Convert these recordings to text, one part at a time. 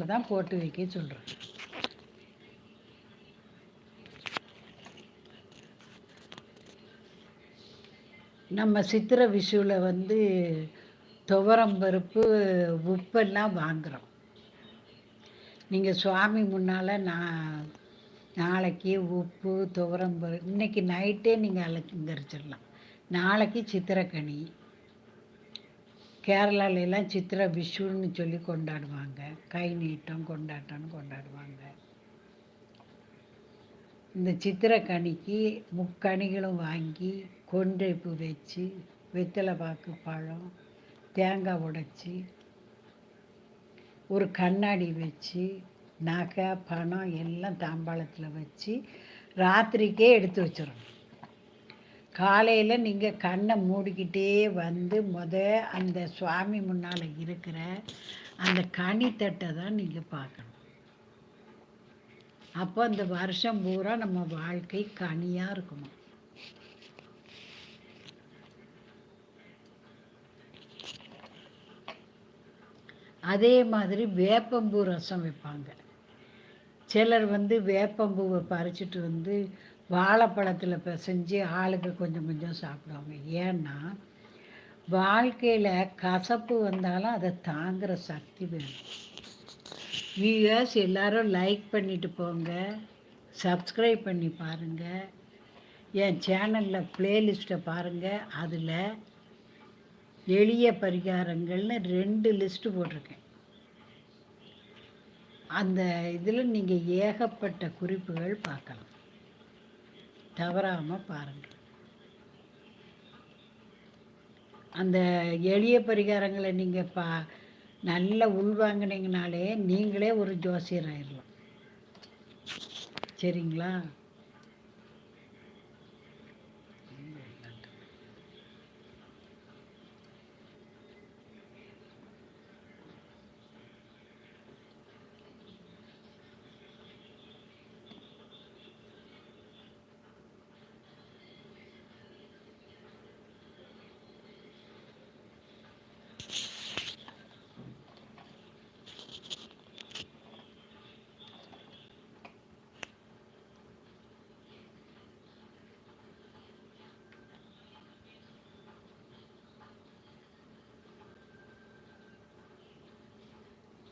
அதனால தான் போட்டு வைக்க சொல்கிறேன் நம்ம சித்திரை விஷுவில் வந்து துவரம் பருப்பு உப்பெல்லாம் வாங்குகிறோம் நீங்கள் சுவாமி முன்னால் நான் நாளைக்கு உப்பு துவரம் பருப்பு இன்றைக்கி நைட்டே நீங்கள் அலங்கரிச்சிடலாம் நாளைக்கு சித்திரக்கனி கேரளாலெல்லாம் சித்திரை விஷுன்னு சொல்லி கொண்டாடுவாங்க. கை நீட்டம் கொண்டாட்டம்னு கொண்டாடுவாங்க. இந்த சித்திரைக்கனிக்கு முக்கனிகளும் வாங்கி கொன்றைப்பு வச்சு வெத்தலை பாக்கு பழம் தேங்காய் உடைச்சி ஒரு கண்ணாடி வச்சு நகை பணம் எல்லாம் தாம்பாளத்தில் வச்சு ராத்திரிக்கே எடுத்து வச்சிடணும். காலையில் நீங்கள் கண்ணை மூடிக்கிட்டே வந்து முத அந்த சுவாமி முன்னால் இருக்கிற அந்த கனித்தட்டை தான் நீங்கள் பார்க்கணும். அப்போ அந்த வருஷம் பூரா நம்ம வாழ்க்கை கனியாக இருக்குமா? அதே மாதிரி வேப்பம்பூ ரசம் வைப்பாங்க. சிலர் வந்து வேப்பம்பூவை பறிச்சிட்டு வந்து வாழைப்பழத்தில் பிசைஞ்சு ஆளுக்கு கொஞ்சம் கொஞ்சம் சாப்பிடுவாங்க. ஏன்னா வாழ்க்கையில் கசப்பு வந்தாலும் அதை தாங்குகிற சக்தி வேணும். வியூவர்ஸ் எல்லோரும் லைக் பண்ணிட்டு போங்க. சப்ஸ்கிரைப் பண்ணி பாருங்கள் என் சேனலில் ப்ளேலிஸ்ட்டை பாருங்கள் அதில் எளிய பரிகாரங்கள்னு ரெண்டு லிஸ்ட்டு போட்டிருக்கேன். அந்த இதில் நீங்கள் ஏகப்பட்ட குறிப்புகள் பார்க்கலாம். தவறாமல் பாருங்கள் அந்த எளிய பரிகாரங்களை நீங்கள் பா நல்லா உள்வாங்கினீங்கனாலே நீங்களே ஒரு ஜோசியர் ஆயிடலாம் சரிங்களா?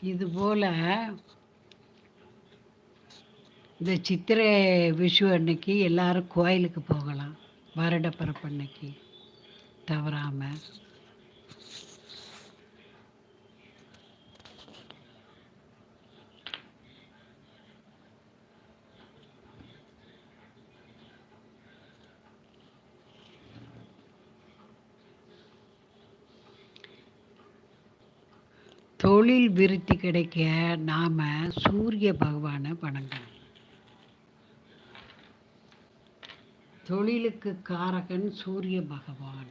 இதுபோல் இந்த சித்திரை விஷு அன்னைக்கு எல்லாரும் கோயிலுக்கு போகலாம் வருடப்பிறப்பு அன்னைக்கு. தவறாமல் தொழில் விருத்தி கிடைக்க நாம் சூரிய பகவானை வணங்கணும். தொழிலுக்கு காரகன் சூரிய பகவான்.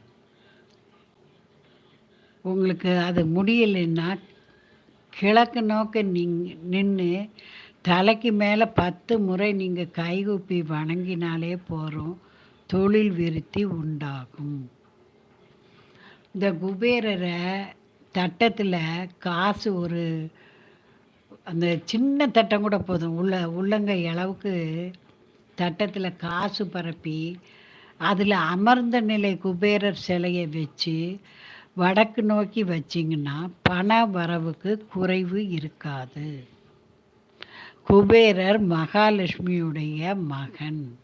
உங்களுக்கு அது முடியலைன்னா கிழக்கு நோக்க நிங் நின்று தலைக்கு மேலே பத்து முறை நீங்கள் கைகூப்பி வணங்கினாலே போகிறோம் தொழில் விருத்தி உண்டாகும். இந்த குபேரரை தட்டத்தில் காசு ஒரு அந்த சின்ன தட்டம் கூட போதும். உள்ள உள்ளங்கை அளவுக்கு தட்டத்தில் காசு பரப்பி அதில் அமர்ந்த நிலை குபேரர் சிலையை வச்சு வடக்கு நோக்கி வச்சிங்கன்னா பண வரவுக்கு குறைவு இருக்காது. குபேரர் மகாலட்சுமியுடைய மகன்.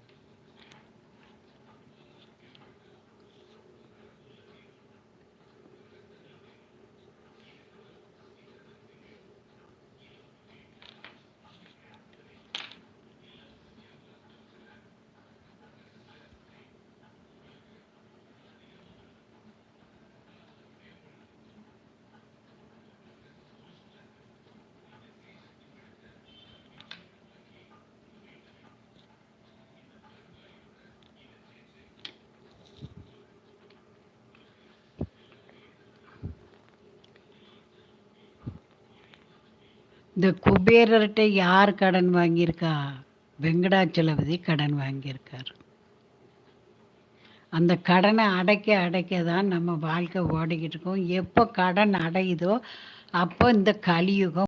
இந்த குபேரர்கிட்ட யார் கடன் வாங்கியிருக்கா? வெங்கடாச்சலபதி கடன் வாங்கியிருக்கார். அந்த கடனை அடைக்க அடைக்க தான் நம்ம வாழ்க்கை ஓடிக்கிட்டு இருக்கோம். எப்போ கடன் அடையுதோ அப்போ இந்த கலியுகம்